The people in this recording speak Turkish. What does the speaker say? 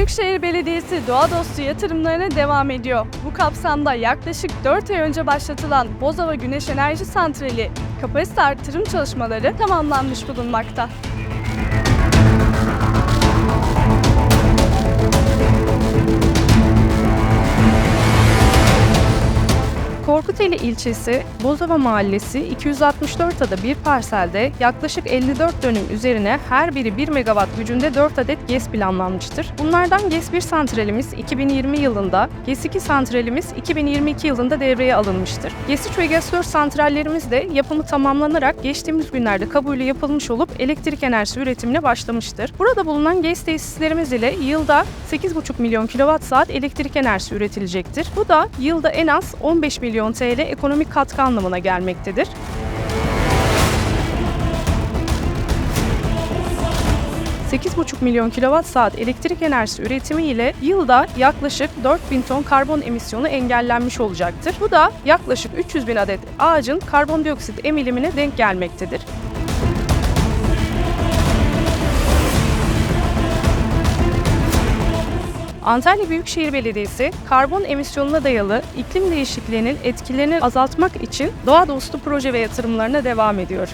Büyükşehir Belediyesi doğa dostu yatırımlarına devam ediyor. Bu kapsamda yaklaşık 4 ay önce başlatılan Bozova Güneş Enerji Santrali kapasite artırım çalışmaları tamamlanmış bulunmakta. Korkuteli ilçesi Bozova Mahallesi 264 ada bir parselde yaklaşık 54 dönüm üzerine her biri 1 megawatt gücünde 4 adet GES planlanmıştır. Bunlardan GES 1 santralimiz 2020 yılında, GES 2 santralimiz 2022 yılında devreye alınmıştır. GES 3 ve GES 4 santrallerimiz de yapımı tamamlanarak geçtiğimiz günlerde kabulü yapılmış olup elektrik enerjisi üretimine başlamıştır. Burada bulunan GES tesislerimiz ile yılda 8,5 milyon kilowatt saat elektrik enerjisi üretilecektir. Bu da yılda en az 15 milyon TL ekonomik katkı anlamına gelmektedir. ...8,5 milyon kilowatt saat elektrik enerjisi üretimi ile yılda yaklaşık 4000 ton karbon emisyonu engellenmiş olacaktır. Bu da yaklaşık 300 bin adet ağacın karbondioksit emilimine denk gelmektedir. Antalya Büyükşehir Belediyesi karbon emisyonuna dayalı iklim değişikliğinin etkilerini azaltmak için doğa dostu proje ve yatırımlarına devam ediyor.